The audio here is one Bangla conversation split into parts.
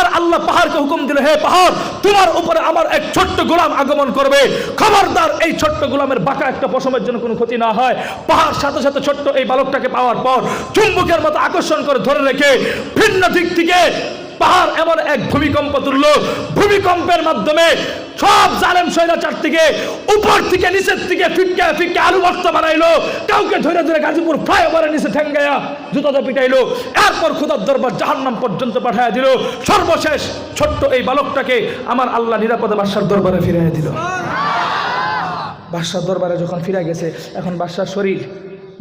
আমার আল্লাহ পাহাড়কে হুকুম দিল, হে পাহাড়, তোমার উপরে আমার এক ছোট্ট গোলাম আগমন করবে। খবরদার এই ছোট্ট গোলামের বাঁকা একটা পশমের জন্য কোনো ক্ষতি না হয়। পাহাড় সাথে সাথে ছোট্ট এই বালকটাকে পাওয়ার পর চুম্বকের মতো আকর্ষণ করে ধরে রেখে ভিন্ন দিক থেকে পাহাড় এমন এক ভূমিকম্প তুলল। ভূমিকম্পের মাধ্যমে সব জালেম স্বৈরাচার থেকে উপর থেকে নিচের থেকে ফিটকে ফিটকে আলু বস্তা বানাইলো। কাউকে ধরে ধরে গাজীপুর ফ্লাইওভারের নিচে ঠেঙ্গাইয়া জুতাতে পিটাইলো। এরপর খুদার দরবার জাহান্নাম পর্যন্ত পাঠাইয়া দিল। সর্বশেষ ছোট্ট এই বালকটাকে আমার আল্লাহ নিরাপদে বাদশার দরবারে ফিরাইয়া দিল। বাদশার দরবারে যখন ফিরে গেছে, এখন বাদশার শরীর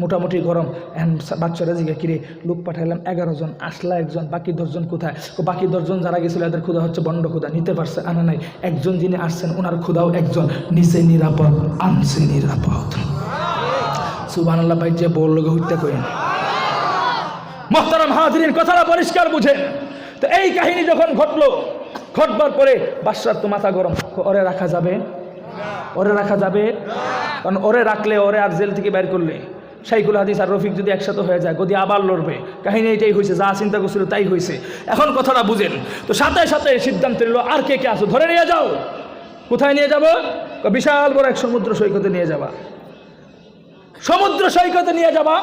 মোটামুটি গরম এখন বাচ্চারা জিগে, কিরে, লোক পাঠাইলাম এগারো জন আসলা একজন, বাকি দশজন কোথায়? বাকি দশজন যারা গেছিল, এদের ক্ষুধা হচ্ছে, বন্ড ক্ষুধা, নিতে পারছে, আনা নাই। একজন যিনি আসছেন ওনার ক্ষুধাও একজন। নিচে নিরাপদ, আনছে নিরাপদ। সুবান আল্লাহ ভাই, যে বলল হত্যা করেন। মোহতারাম হাজরিন, কথাটা পরিষ্কার বুঝেন তো এই কাহিনী যখন ঘটলো, ঘটবার পরে বাদশার তো মাথা গরম। ওরে রাখা যাবে? ওরে রাখা যাবে? কারণ ওরে রাখলে, ওরে আর জেল থেকে বের করলে। শাইকুল হাদিস আর রফিক যদি একসাথে হয়ে যায়, গদি আবার লড়বে। কাহিনী এটাই হয়েছে যা চিন্তা করছিল তাই হয়েছে এখন কথাটা বুঝেন। তো সাথে সাথে সিদ্ধান্ত নিল, আর কে কে আসো ধরে নিয়ে যাও। কোথায় নিয়ে যাব? বিশাল বড় এক সমুদ্র সৈকতে নিয়ে যাবা। সমুদ্র সৈকতে নিয়ে যাবা।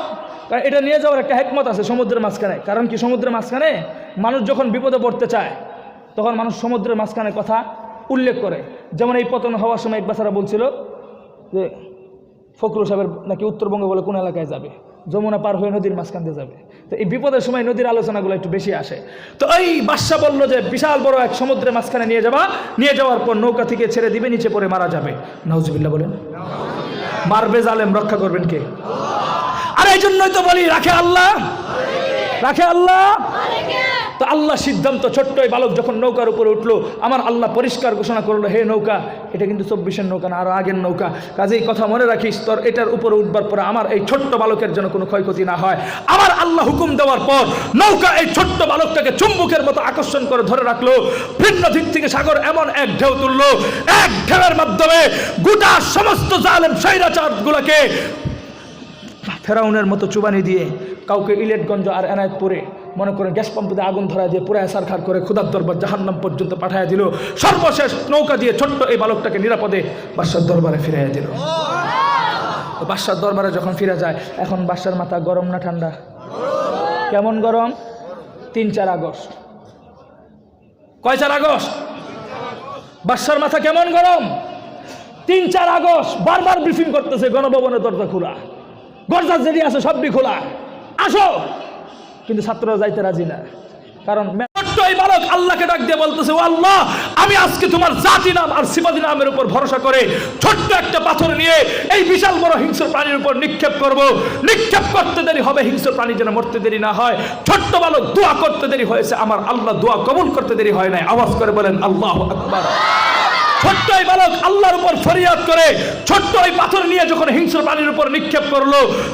কারণ এটা নিয়ে যাওয়ার একটা হেকমত আছে সমুদ্রের মাঝখানে। কারণ কি সমুদ্রের মাঝখানে? মানুষ যখন বিপদে পড়তে চায়, তখন মানুষ সমুদ্রের মাঝখানে কথা উল্লেখ করে। যেমন এই পতন হওয়ার সময় এক বাচ্চারা বলছিল যে ফখরুল সাহেবের নাকি উত্তরবঙ্গে বলে কোন এলাকায় যাবে? যমুনা পার হয়ে নদীর মাঝখান দিয়ে যাবে। তো এই বিপদের সময় নদীর আলোচনাগুলো একটু বেশি আসে। তো এই বাদশা বলল যে, বিশাল বড় এক সমুদ্রের মাঝখানে নিয়ে যাবা। নিয়ে যাওয়ার পর নৌকা থেকে ছেড়ে দিবে, নিচে পড়ে মারা যাবে। নাউজুবিল্লাহ বলেন। মারবে জালেম, রক্ষা করবেন কে? আর এই জন্যই তো বলি, রাখে আল্লাহ। রাখে আল্লাহ। তো আল্লাহ সিদ্ধান্ত, ছোট্ট এই বালক যখন নৌকার উপরে উঠল, আমার আল্লাহ পরিষ্কার ঘোষণা করল, হে নৌকা, এটা কিন্তু চব্বিশের নৌকা না, আরও আগের নৌকা। কাজেই কথা মনে রাখিস, তোর এটার উপরে উঠবার পরে আমার এই ছোট্ট বালকের জন্য কোনো ক্ষয়ক্ষতি না হয়। আমার আল্লাহ হুকুম দেওয়ার পর নৌকা এই ছোট্ট বালকটাকে চুম্বকের মতো আকর্ষণ করে ধরে রাখল। ভিন্ন দিক থেকে সাগর এমন এক ঢেউ তুললো, এক ঢেউয়ের মাধ্যমে গোটা সমস্ত জালেম সৈরাচার গুলাকে ফেরাউনের মতো চুবানি দিয়ে কাউকে ইলেটগঞ্জ আর এনায়তপুরে মনে করেন গ্যাস পাম্প দিয়ে আগুন ধরা দিয়ে পুরা এসার খার করে খুদার দরবার জাহান্নাম পর্যন্ত পাঠাইয়া দিল। সর্বশেষ নৌকা দিয়ে ছোট্ট এই বালকটাকে নিরাপদে বাদশার দরবারে ফিরাইয়া দিল। বাদশার দরবারে যখন ফিরে যায় এখন বাদশার মাথা গরম না ঠান্ডা? কেমন গরম? তিন চার আগস্ট। কয় চার আগস্ট? বাদশার মাথা কেমন গরম? তিন চার আগস্ট বারবার ব্রিফিং করতেছে গণভবনের দরজা খোলা। গরজা জেরি আছে সবটি খোলা। আসো! কিন্তু ছাত্ররা যাইতে রাজি না। কারণ বালক আল্লাহকে ডাক দিয়ে বলতেছে, ও আল্লাহ, আমি আজকে তোমার জাতি নাম আর সিবাদি নামের উপর ভরসা করে ছোট্ট একটা পাথর নিয়ে এই বিশাল বড় হিংস্র প্রাণীর উপর নিক্ষেপ করব। নিক্ষেপ করতে দেরি হবে, হিংস্র প্রাণী যেন মরতে দেরি না হয়। ছোট্ট বালক, দোয়া করতে দেরি হয়েছে, আমার আল্লাহ দোয়া কবুল করতে দেরি হয় নাই। আওয়াজ করে বলেন, আল্লাহ আকবার। ছোট্ট এই বালক আল্লাহর উপর ফরিয়াদ করে ছোট্ট ওই পাথর নিয়ে যখন হিংস্র প্রাণীর উপর নিক্ষেপ করল,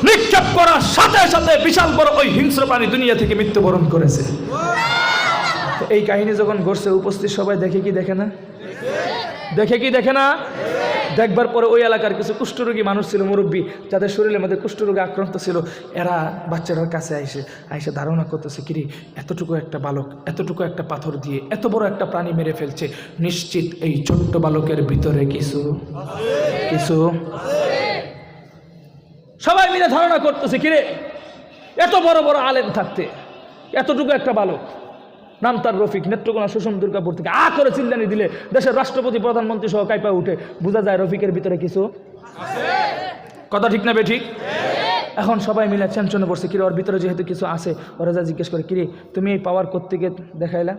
নিক্ষেপ করার সাথে সাথে বিশাল বড় ওই হিংস্র প্রাণী দুনিয়া থেকে মৃত্যুবরণ করেছে। এই কাহিনী যখন ঘটছে, উপস্থিত সবাই দেখে কি দেখে না? দেখে কি দেখে না? দেখবার পরে ওই এলাকার কিছু কুষ্ঠরোগী মানুষ ছিল, মুরব্বী, যাদের শরীরের মধ্যে কুষ্ঠরোগে আক্রান্ত ছিল, এরা বাচ্চাটার কাছে আইসে আইসে ধারণা করতেছে কিরি এতটুকু একটা বালক, এতটুকু একটা পাথর দিয়ে এত বড় একটা প্রাণী মেরে ফেলছে, নিশ্চিত এই ছোট্ট বালকের ভিতরে কিছু কিছু সবাই মিলে ধারণা করতেছে কিরে এত বড় বড় আলেম থাকতে, এতটুকু একটা বালক নাম তার রফিক, নেত্রকোনা সুষম দুর্গাপুর থেকে। আ করে চিন্তানি দিলে দেশের রাষ্ট্রপতি, প্রধানমন্ত্রী সহ কাইপা উঠে। বোঝা যায় রফিকের ভিতরে কিছু কথা ঠিক না বে ঠিক? এখন সবাই মিলে টেনশনে পড়ছে, কিরে, ওর ভিতরে যেহেতু কিছু আছে, ওরা যা জিজ্ঞেস করে, কিরে, তুমি এই পাওয়ার কোত্থেকে দেখাইলা?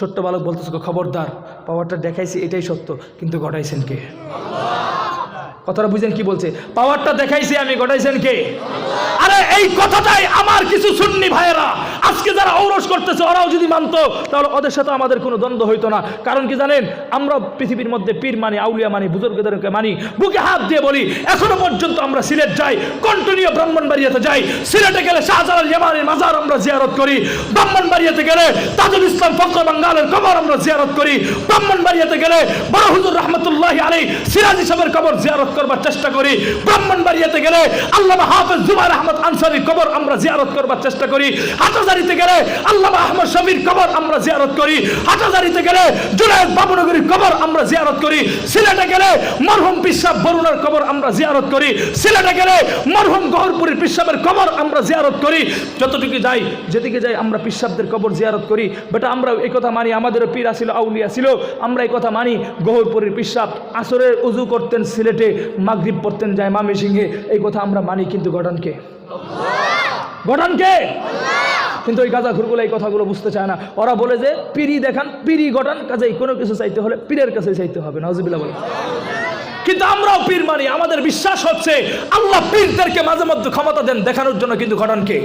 ছোট্ট বালক বলতেছে খবরদার পাওয়ারটা দেখাইছি, এটাই সত্য, কিন্তু ঘটাইছেন কে? কথাটা বুঝেন কি বলছে? পাওয়ারটা দেখাইছি আমি, ঘটাইছেন কে? আরে, এই কথাটাই আমার কিছু সুন্নি ভাইয়েরা আজকে যারা ঔরস করতেছে, ওরাও যদি মানতো, তাহলে ওদের সাথে আমাদের কোনো দ্বন্দ্ব হইতো না। কারণ কি জানেন? আমরা পৃথিবীর মধ্যে পীর মানি, আউলিয়া মানি, বুজুর্গদেরকে মানি, বুকে হাত দিয়ে বলি, এখনও পর্যন্ত আমরা সিলেট যাই কন্টিনিউ ব্রাহ্মণবাড়িয়াতে যাই। সিলেটে গেলে শাহজালাল ইয়ামানের মাজার আমরা জিয়ারত করি। ব্রাহ্মণবাড়িয়াতে গেলে তাজুল ইসলাম ফখর বাঙ্গালের কবর আমরা জিয়ারত করি। ব্রাহ্মণবাড়িয়াতে গেলে বড় হুজুর রহমতুল্লাহ আলী সিরাজ সাহেবের কবর জিয়ারত করবার চেষ্টা করি। ব্রাহ্মণবাড়িয়াতে গেলে আল্লাহ হাফেজ জুবাইর আহমদ আনসারির কবর আমরা জিয়ারত করবার চেষ্টা করি। হাটাজারিতে গেলে আল্লামা আহমদ শফির কবর আমরা জিয়ারত করি। হাটাজারিতে গেলে জুনায়দ বাবুনগরীর কবর আমরা জিয়ারত করি। সিলেটে গেলে মরহুম পিসাব বরুণার কবর আমরা জিয়ারত করি। সিলেটে গেলে মরহুম গহরপুরের পিসাবের কবর আমরা জিয়ারত করি। যতটুকু যাই, যেদিকে যাই আমরা পিসাবদের কবর জিয়ারত করি। বেটা আমরা এই কথা মানি, আমাদেরও পীরা ছিল আউলিয়া ছিল। আমরা এই কথা মানি, গহরপুরের পিসাব আসরের উজু করতেন সিলেটে, মাগরিব পড়তেন যায় মামি সিংহে এই কথা আমরা মানি কিন্তু গঠনকে। গঠনকে? কিন্তু ওই গাঁজা ঘুরগুলো এই কথাগুলো বুঝতে চায় না। ওরা বলে যে, পিড়ি দেখান, পিড়ি গঠান কাজেই কোনো কিছু চাইতে হলে পীরের কাছে চাইতে হবে নজিবিল্লা বলে কিন্তু আমরাও পীর মানি, আমাদের বিশ্বাস হচ্ছে আল্লাহ পীরদেরকে মাঝে মধ্যে ক্ষমতা দেন দেখানোর জন্য, কিন্তু ঘটনকে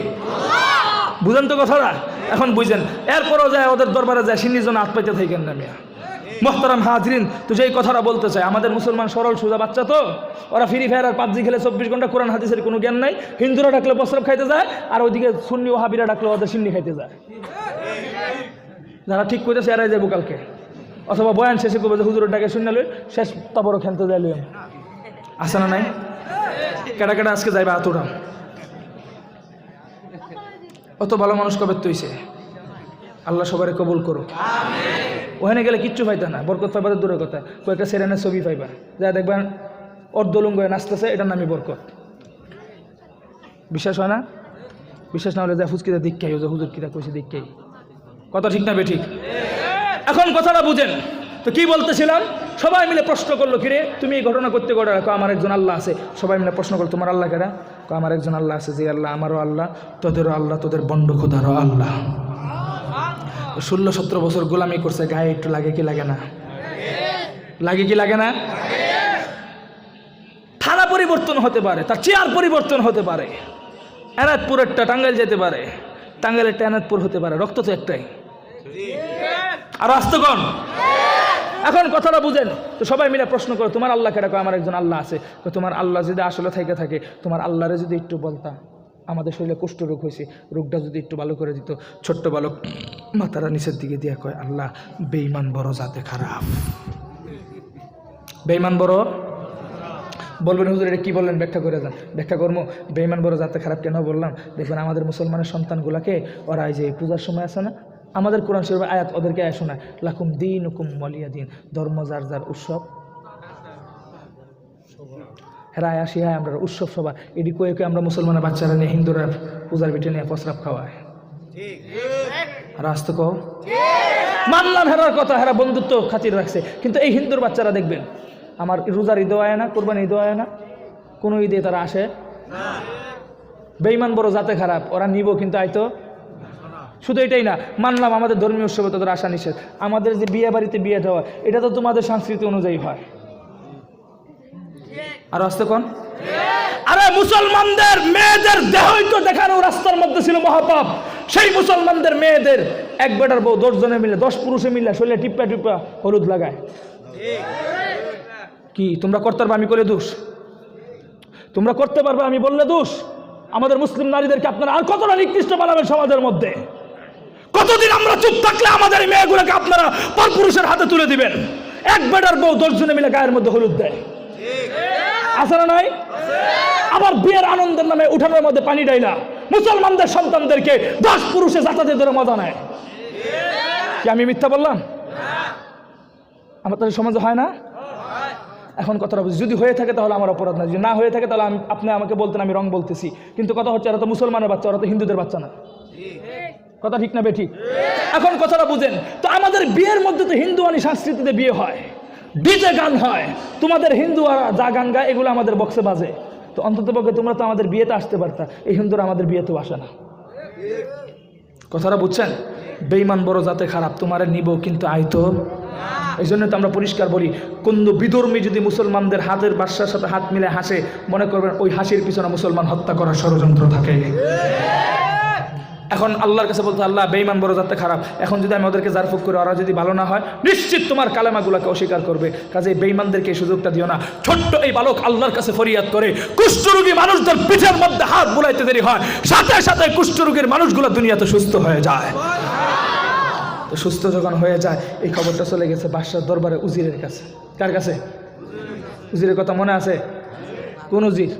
বুঝেন তো কথাটা? এখন বুঝেন। এরপরও যায় ওদের দরবারে যায়, সিন্নির জন্য হাত পাইতে থাকেন না মিয়া। মোহতারাম হাজরিন, তো যেই কথাটা বলতে চাই, আমাদের মুসলমান সরল সোজা বাচ্চা তো? ওরা ফ্রি ফায়ার আর পাবজি খেলে চব্বিশ ঘণ্টা কোরআন হাদিসের কোনো জ্ঞান নাই, হিন্দুরা ডাকলে বস্ত্রব খাইতে যায়, আর ওইদিকে সুন্নি ও হাবিরা ডাকলে ওদের সিন্নি খাইতে যায়। যারা ঠিক করেছে এরাই যাব কালকে। অথবা বয়ান শেষে করবে যে হুজুরের ডাকে শুনে লই, শেষ তারপরও খেলতে যাই লই আসে না নাই? কেটা কেটা আজকে যাইবা আতুরা অত ভালো মানুষ কবে তৈছে? আল্লাহ সবারে কবুল করো ওখানে গেলে কিচ্ছু পাইতা না বরকত পাইবা দূরের কথা। কয়েকটা সেরেনের ছবি পাইবা। যা দেখবেন অর্ধলুঙ্গ নাচতেছে এটার নামই বরকত। বিশ্বাস হয় না? বিশ্বাস না হলে যা ফুচকিতে দীক্ষাই যে হুজুর কিতা কইছে দীক্ষাই কথা ঠিক না বে ঠিক এখন কথাটা বুঝেন। তো কি বলতেছিলাম? সবাই মিলে প্রশ্ন করল, কিরে, তুমি এই ঘটনা করতে করে রাখো আমার একজন আল্লাহ আছে। সবাই মিলে প্রশ্ন করল, তোমার আল্লাহ কেরা আমার একজন আল্লাহ আছে, যে আল্লাহ আমারও আল্লাহ, তোদেরও আল্লাহ, তোদের বন্ড খোদারও আল্লাহ। ষোলো, সতেরো বছর গোলামি করছে, গায়ে একটু লাগে কি লাগে না? লাগে কি লাগে না? থানা পরিবর্তন হতে পারে, তার চেয়ার পরিবর্তন হতে পারে এনায়তপুরেরটা টাঙ্গাইল যেতে পারে টাঙ্গাইলেরটা এনাদপুর হতে পারে, রক্ত তো একটাই। আর আসতে কন এখন কথাটা বুঝেন, তো সবাই মিলে প্রশ্ন করো, তোমার আল্লাহ কেটা আমার একজন আল্লাহ আছে, তো তোমার আল্লাহ যদি আসলে থেকে থাকে, তোমার আল্লাহরে যদি একটু বলতা। আমাদের শরীরে কুষ্ঠ রোগ হয়েছে, রোগটা যদি একটু ভালো করে দিত, ছোট্ট বালক মাতারা নিচের দিকে দিয়ে কয়, আল্লাহ বেইমান বড় যাতে খারাপ। বেইমান বড়? বলবেন, হুজুর, এটা কী বললেন? ব্যাখ্যা করে যান ব্যাখ্যা করব বেইমান বড় যাতে খারাপ কেন বললাম? দেখবেন আমাদের মুসলমানের সন্তানগুলাকে ওরা এই যে পূজার সময় আছে না, আমাদের কোরআন শরীফ আয়াত ওদেরকে আয় শোনায়, লাকুম দিন হুকুম মলিয়া দিন ধর্ম যার যার উৎসব হেরা আসি হ্যাঁ আমরা উৎসব সভা, এটি কয়ে কয়ে আমরা মুসলমানের বাচ্চারা নিয়ে, হিন্দুরা পূজার পিঠে নিয়ে প্রস্রাব খাওয়ায়। আর আসতে কও, মানলাম হেরার কথা, হেরা বন্ধুত্ব খাতির রাখছে। কিন্তু এই হিন্দুর বাচ্চারা দেখবেন, আমার রোজার ঈদ হয় না কোরবানি ঈদ হয় না, কোনো ঈদে তারা আসে? বেইমান বড় জাতে খারাপ, ওরা নিব কিন্তু আইতো শুধু এটাই না, মানলাম আমাদের ধর্মীয় উৎসবে তাদের আসা নিষেধ। আমাদের যে বিয়ে বাড়িতে বিয়ে দেওয়া, এটা তো তোমাদের সংস্কৃতি অনুযায়ী হয়। আর আসতে কোন? আরে মুসলমানদের মেয়েদের দেহই তো দেখানো রাস্তার মধ্যে ছিল মহাপাপ। সেই মুসলমানদের মেয়েদের এক বেটার বউ, দশ জনে মিলে, দশ পুরুষে মিলে শরীরে টিপ্পা টিপ্পা হলুদ লাগায়। কি, তোমরা করতে পারবে আমি করে দোষ? তোমরা করতে পারবে, আমি বললে দোষ? আমাদের মুসলিম নারীদেরকে আপনারা আর কতটা নিকৃষ্ট বানাবেন সমাজের মধ্যে? কতদিন আমরা চুপ থাকলে আমাদের মেয়েগুলোকে আপনারা পর পুরুষের হাতে তুলে দিবেন? এক বেটার বউ দশজনে মিলে গায়ের মধ্যে হলুদ দেয়। আছে না নাই? আবার বিয়ের আনন্দের নামে উঠানোর মধ্যে পানি দেয় না। মুসলমানদের সন্তানদেরকে দশ পুরুষে যাতাতে ধরে মজা নেয়। কি আমি মিথ্যা বললাম? আমার তাদের সমাজে হয় না? এখন কথাটা বুঝি। যদি হয়ে থাকে তাহলে আমার অপরাধ না। যদি না হয়ে থাকে তাহলে আমি আপনি আমাকে বলতেন আমি রং বলতেছি। কিন্তু কথা হচ্ছে এরা তো মুসলমানের বাচ্চা ওরা তো হিন্দুদের বাচ্চা না। কথা ঠিক না বেঠিক এখন কথাটা বুঝেন। তো আমাদের বিয়ের মধ্যে তো হিন্দু আনি সংস্কৃতিতে বিয়ে হয়। ডিজে গান হয়। তোমাদের হিন্দু আর যা গান গায়, এগুলো আমাদের বক্সে বাজে। তো অন্তত পক্ষে তোমরা তো আমাদের বিয়েতে আসতে পারতা। এই হিন্দুরা আমাদের বিয়েতেও আসে না। কথাটা বুঝছেন? বেইমান বড় যাতে খারাপ, তোমারে নিব কিন্তু আইতো এই জন্য তো আমরা পরিষ্কার বলি কোন বিধর্মী যদি মুসলমানদের হাতের বাসার সাথে হাত মিলে হাসে, মনে করবেন ওই হাসির পিছনে মুসলমান হত্যা করার ষড়যন্ত্র থাকে। এখন আল্লাহর কাছে বলতে আল্লাহ বেইমান বড় যাতে খারাপ। এখন যদি আমি ওদেরকে জারফুক করে ওরা যদি ভালো না হয়, নিশ্চিত তোমার কালেমাগুলোকে অস্বীকার করবে। কাজে বেইমানদেরকে সুযোগটা দিও না। ছোট্ট এই বালক আল্লাহর কাছে ফরিয়াদ করে, কুষ্ঠরোগী মানুষদের পিঠের মধ্যে হাত বুলাইতে দেরি হয়, সাথে সাথে কুষ্ঠরোগীর মানুষগুলো দুনিয়াতে সুস্থ হয়ে যায়। তো সুস্থ যখন হয়ে যায়, এই খবরটা চলে গেছে বাদশার দরবারে উজিরের কাছে। কার কাছে? উজিরের কথা মনে আছে? কোন উজির?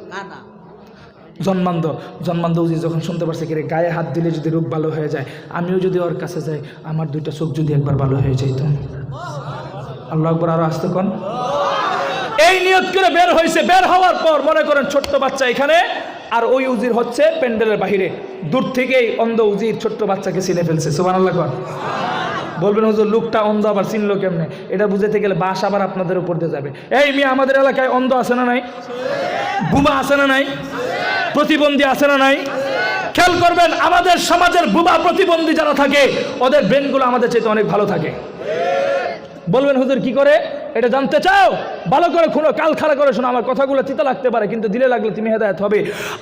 জন্মান্ধ জন্মান্ধ উজি যখন শুনতে পারছে কিরে গায়ে হাত দিলে যদি রোগ ভালো হয়ে যায়, আমিও যদি ওর কাছে যাই, আমার দুইটা চোখ যদি একবার ভালো হয়ে যাইত আল্লাহ একবার আরও আসতে কন? এই নিয়ত করে বের হয়েছে, বের হওয়ার পর মনে করেন ছোট্ট বাচ্চা এখানে, আর ওই উজির হচ্ছে প্যান্ডেলের বাহিরে। দূর থেকেই অন্ধ উজির ছোট্ট বাচ্চাকে চিনে ফেলছে সুবান আল্লাহ কন বলবেন, হুজুর, লোকটা অন্ধ আবার চিনলো কেমনে? এটা বুঝাতে গেলে বাস আবার আপনাদের উপর দিয়ে যাবে। এই মেয়ে, আমাদের এলাকায় অন্ধ আছে না নাই? বুবা আছে না নাই? প্রতিবন্ধী আছে না নাই? খেয়াল করবেন, আমাদের সমাজের বুবা প্রতিবন্ধী যারা থাকে, ওদের ব্রেনগুলো আমাদের চাইতে অনেক ভালো থাকে। বলবেন, হুজুর, কি করে? এটা জানতে চাও? ভালো করে শুনো কাল খাড়া করে শোনো, আমার কথাগুলো তিতা লাগতে পারে, কিন্তু দিলে লাগলে তুমি হেদায়ত হবে।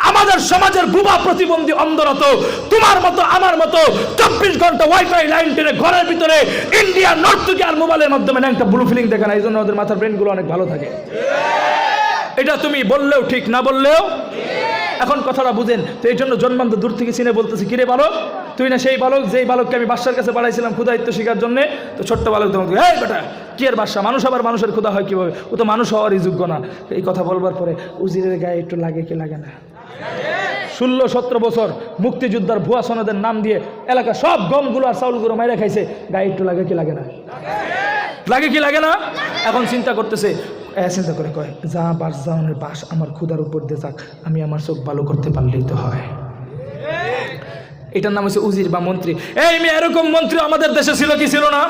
আমাদের সমাজের বুবা প্রতিবন্ধী অন্ধরত তোমার মতো, আমার মতো, চব্বিশ ঘণ্টা ওয়াইফাই লাইন টেনে ঘরের ভিতরে ইন্ডিয়া নর্থ আর মোবাইলের মাধ্যমে একটা ব্লু ফিলিং দেখে না, এই জন্য ওদের মাথার ব্রেনগুলো অনেক ভালো থাকে। এটা তুমি বললেও ঠিক, না বললেও এখন কথাটা বুঝেন, তো এই জন্য জন্মান্ত দূর থেকে চিনে বলতেছি, কিরে বালক? তুই না সেই বালক, যেই বালককে আমি বাসার কাছে পাঠাইছিলাম ক্ষুদায়িত্ব শিকার জন্য, তো ছোট্ট বালক তোমাকে হ্যাঁ বেটা, কি এর বাসা মানুষ আবার মানুষের ক্ষুদা হয় কীভাবে? ও তো মানুষ হওয়ারই যোগ্য না। এই কথা বলবার পরে উজিরের গায়ে একটু লাগে কি লাগে না? ষোলো সতেরো বছর মুক্তিযোদ্ধার ভুয়া সনদের নাম দিয়ে এলাকা সব গমগুলো আর চাউলগুলো মাইরে খাইছে, গায়ে একটু লাগে কি লাগে না? লাগে কি লাগে না? এখন চিন্তা করতেছে এ, করে কয় যা বাস যাওয়ানের বাস আমার ক্ষুধার উপর দিয়ে যাক আমি আমার চোখ ভালো করতে পারলেই তো হয়। এটার নাম হচ্ছে উজির বা মন্ত্রী। এই মেয়ে এরকম মন্ত্রী আমাদের দেশে ছিল কি ছিল না?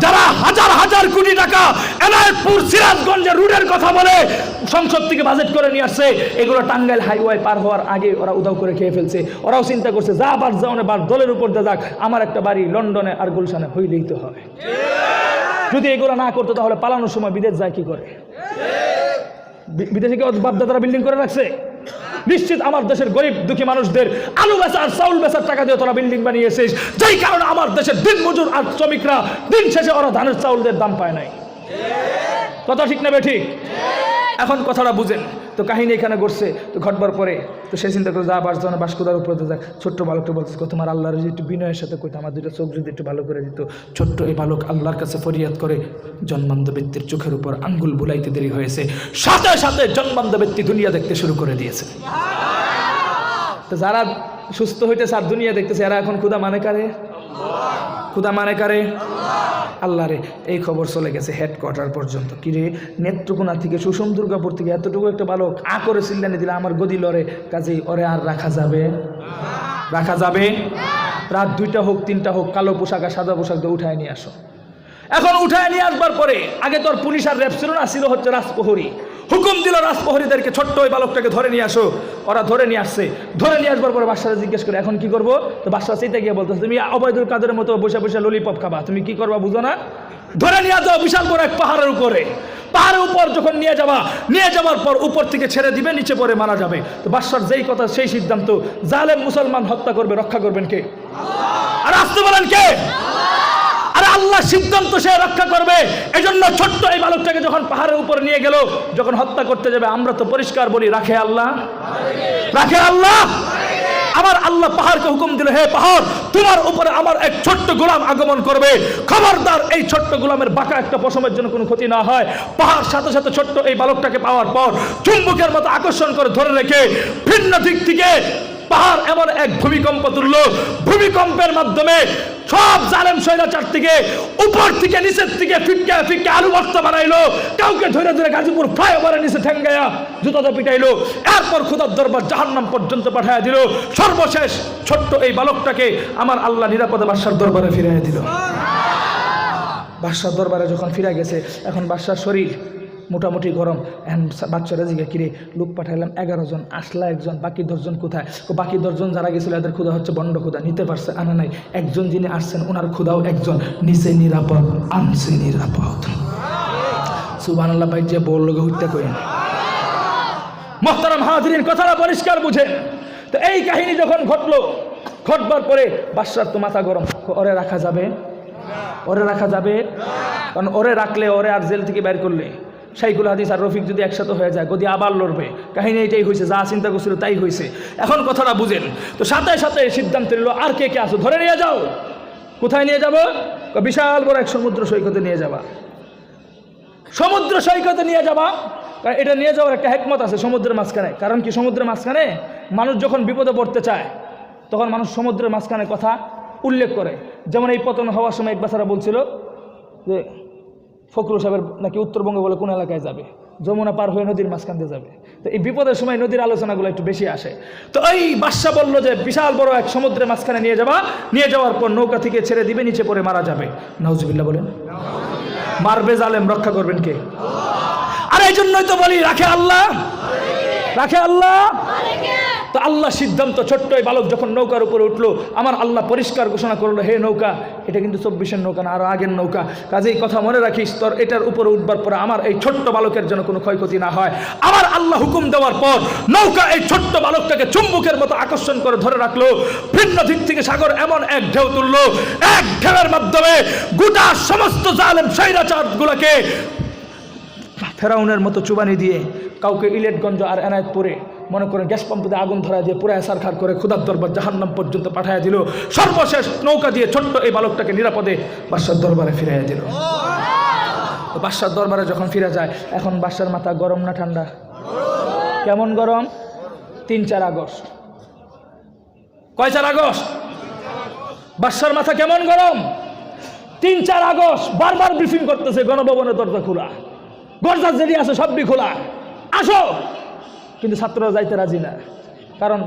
যারা হাজার হাজার কোটি টাকা এনায়তপুর সিরাজগঞ্জের রুটের কথা বলে সংসদ থেকে বাজেট করে নিয়ে আসছে এগুলো টাঙ্গাইল হাইওয়ে পার হওয়ার আগে ওরা উদাও করে খেয়ে ফেলছে ওরাও চিন্তা করছে যা বার যাওয়ানে বার দলের উপর দিয়ে যাক আমার একটা বাড়ি লন্ডনে আর গুলশানে হইলেই তো হয়। যদি এগুলো না করতো, তাহলে পালানোর সময় বিদেশ যায় কি করে? বিদেশে কি বাপদাদারা বিল্ডিং করে রাখছে? নিশ্চিত আমার দেশের গরিব দুঃখী মানুষদের আলু বেচার চাউল বেচার টাকা দিয়ে তোরা বিল্ডিং বানিয়েছিস। যেই কারণে আমার দেশের দিন মজুর আর শ্রমিকরা দিন শেষে ওরা ধানের চাউলদের দাম পায় নাই। কথা ঠিক নেবে ঠিক? এখন কথাটা বুঝেন। তো কাহিনী এখানে ঘটছে তো ঘটবার পরে তো সে চিন্তা করে যা বাস যখন বাস কোদার উপরে তো যাক। ছোট্ট বালকটা বলছে "কো, তোমার আল্লাহর যদি একটু বিনয়ের সাথে কইতো আমার দুটো চোখ যদি একটু ভালো করে দিত। ছোট্ট এই বালক আল্লাহর কাছে ফরিয়াদ করে জন্মান্ধ ব্যক্তির চোখের উপর আঙ্গুল বুলাইতে দেরি হয়েছে। সাথে সাথে জন্মান্ধ ব্যক্তি দুনিয়া দেখতে শুরু করে দিয়েছে। তো যারা সুস্থ হইতেছে আর দুনিয়া দেখতেছে এরা এখন ক্ষুদা মানে কারে? ক্ষুদা মানে কারে? আল্লাহ রে এই খবর চলে গেছে হেডকোয়ার্টার পর্যন্ত। কিরে নেত্রকোনা থেকে সুষম দুর্গাপুর থেকে এতটুকু একটা বালক আ করে সিল্লানি দিলে আমার গদি লড়ে। কাজেই ওরে আর রাখা যাবে? রাখা যাবে? রাত দুইটা হোক, তিনটা হোক, কালো পোশাক আর সাদা পোশাক দিয়ে উঠায় নিয়ে আসো। এখন উঠায় নিয়ে আসবার পরে, আগে তোর পুলিশ আর র্যাব ছিল না, ছিল হচ্ছে রাজপ্রহরী। হুকুম দিল রাজপ্রহরীদেরকে, ছোট্ট ওই বালকটাকে ধরে নিয়ে আসো। ওরা ধরে নিয়ে আসছে। ধরে নিয়ে আসবার পরে বাসারা জিজ্ঞেস করে, এখন কি করব? তো বাসা সেইতে গিয়ে বলতেছে, তুমি অবৈধুল কাদের মতো বসে বসে ললিপপ খাবা, তুমি কি করবা বুঝো না? ধরে নিয়ে যাও বিশাল বড় এক পাহাড়ের উপরে। পাহাড়ের উপর যখন নিয়ে যাবা, নিয়ে যাওয়ার পর উপর থেকে ছেড়ে দিবে, নিচে পরে মারা যাবে। তো বাদশার যেই কথা, সেই সিদ্ধান্ত, জালেম মুসলমান হত্যা করবে, রক্ষা করবেন কে? আর আসতে বলেন কে? আরে আল্লাহ সিদ্ধান্ত সে রক্ষা করবে। এজন্য ছোট্ট এই বালকটাকে যখন পাহাড়ের উপর নিয়ে গেল, যখন হত্যা করতে যাবে, আমরা তো পরিষ্কার বলি, রাখে আল্লাহ। রাখে আল্লাহ? আমার আল্লাহ পাহাড়কে হুকুম দিল, হে পাহাড়, তোমার উপরে আমার এক ছোট্ট গোলাম আগমন করবে। খবরদার এই ছোট্ট গোলামের বাঁকা একটা পশমের জন্য কোনো ক্ষতি না হয়। পাহাড় সাথে সাথে ছোট্ট এই বালকটাকে পাওয়ার পর, চুম্বকের মতো আকর্ষণ করে ধরে রেখে ভিন্ন দিক থেকে পাহাড় এমন এক ভূমিকম্প তুলল। ভূমিকম্পের মাধ্যমে সব জালেম শৈলাচার থেকে উপর থেকে, নিচের থেকে ফিটকে ফিটকে আলু বস্তা বানাইলো। কাউকে ধরে ধরে গাজীপুর ফ্লাইওভারের নিচে ঠেঙ্গায়া জুতাতে পিটাইলো। এরপর খুদার দরবার জাহান্নাম পর্যন্ত পাঠাইয়া দিল। সর্বশেষ ছোট্ট এই বালকটাকে আমার আল্লাহ নিরাপদে বাদশার দরবারে ফিরাইয়া দিল। বাদশার দরবারে যখন ফিরে গেছে, এখন বাদশার শরীর মোটামুটি গরম। এখন বাচ্চারা জিগে কিরে লোক পাঠাইলাম এগারো জন, আসলা একজন, বাকি দশজন কোথায়? বাকি দশজন যারা গেছিল এদের ক্ষুধা হচ্ছে বন্ড ক্ষুধা, নিতে পারছে, আনা নাই। একজন যিনি আসছেন ওনার ক্ষুধাও একজন। নিচে নিরাপদ, আনছে নিরাপদ। সুবান আল্লাহ ভাই, যে বলল হত্যা করেন। মোহতারাম হাজরিন, কথাটা পরিষ্কার বুঝে তো এই কাহিনী যখন ঘটলো, ঘটবার পরে বাদশার তো মাথা গরম। ওরে রাখা যাবে? ওরে রাখা যাবে? কারণ ওরে রাখলে ওরে আর জেল থেকে বের করলে। শাইকুল হাদিস আর রফিক যদি একসাথে হয়ে যায়, গদি আবার লড়বে। কাহিনী এটাই হয়েছে যা চিন্তা করছিল তাই হয়েছে এখন কথাটা বুঝেন। তো সাথে সাথে সিদ্ধান্ত নিল, আর কে কে আসো ধরে নিয়ে যাও। কোথায় নিয়ে যাব? বিশাল বড় এক সমুদ্র সৈকতে নিয়ে যাবা। সমুদ্র সৈকতে নিয়ে যাবা। এটা নিয়ে যাওয়ার একটা হেকমত আছে সমুদ্রের মাঝখানে। কারণ কি সমুদ্রের মাঝখানে? মানুষ যখন বিপদে পড়তে চায়, তখন মানুষ সমুদ্রের মাঝখানে কথা উল্লেখ করে। যেমন এই পতন হওয়ার সময় এক বাচ্চারা বলছিল যে ফখরুল সাহেবের নাকি উত্তরবঙ্গে বলে কোন এলাকায় যাবে? যমুনা পার হয়ে নদীর মাঝখান দিয়ে যাবে। তো এই বিপদের সময় নদীর আলোচনাগুলো একটু বেশি আসে। তো এই বাদশা বলল যে, বিশাল বড় এক সমুদ্রের মাঝখানে নিয়ে যাবা। নিয়ে যাওয়ার পর নৌকা থেকে ছেড়ে দিবে, নিচে পড়ে মারা যাবে। নাউজুবিল্লাহ বলেন। মারবে জালেম, রক্ষা করবেন কে? আর এই জন্যই তো বলি, রাখে আল্লাহ। রাখে আল্লাহ। তো আল্লাহ সিদ্ধান্ত, ছোট্ট এই বালক যখন নৌকার উপরে উঠল, আমার আল্লাহ পরিষ্কার ঘোষণা করল, হে নৌকা, এটা কিন্তু চব্বিশের নৌকা না আরও আগের নৌকা। কাজেই কথা মনে রাখিস, তোর এটার উপরে উঠবার পরে আমার এই ছোট্ট বালকের জন্য কোনো ক্ষয়ক্ষতি না হয়। আমার আল্লাহ হুকুম দেওয়ার পর নৌকা এই ছোট্ট বালকটাকে চুম্বুকের মতো আকর্ষণ করে ধরে রাখল, ভিন্ন দিক থেকে সাগর এমন এক ঢেউ তুললো, এক ঢেউয়ের মাধ্যমে গোটা সমস্ত জালেম সৈরাচার গুলাকে ফেরাউনের মতো চুবানি দিয়ে কাউকে ইলেটগঞ্জ আর এনায়তপুরে মনে করেন গ্যাস পাম্প দিয়ে আগুন ধরা দিয়ে পুরো সারখার করে ক্ষুদার দরবার জাহান্নাম পর্যন্ত পাঠাইয়া দিল। সর্বশেষ নৌকা দিয়ে ছোট্ট এই বালকটাকে নিরাপদে বাদশার দরবারে ফিরাইয়া দিল। বাদশার দরবারে যখন ফিরে যায় এখন বাদশার মাথা গরম না ঠান্ডা? কেমন গরম? তিন চার আগস্ট। কয় চার আগস্ট? বাদশার মাথা কেমন গরম? তিন চার আগস্ট বারবার ব্রিফিং করতেছে গণভবনের দরজা খোলা। গরজার জেরি আছে সবই খোলা। আসো! কিন্তু ছাত্ররা যাইতে রাজি না। কারণ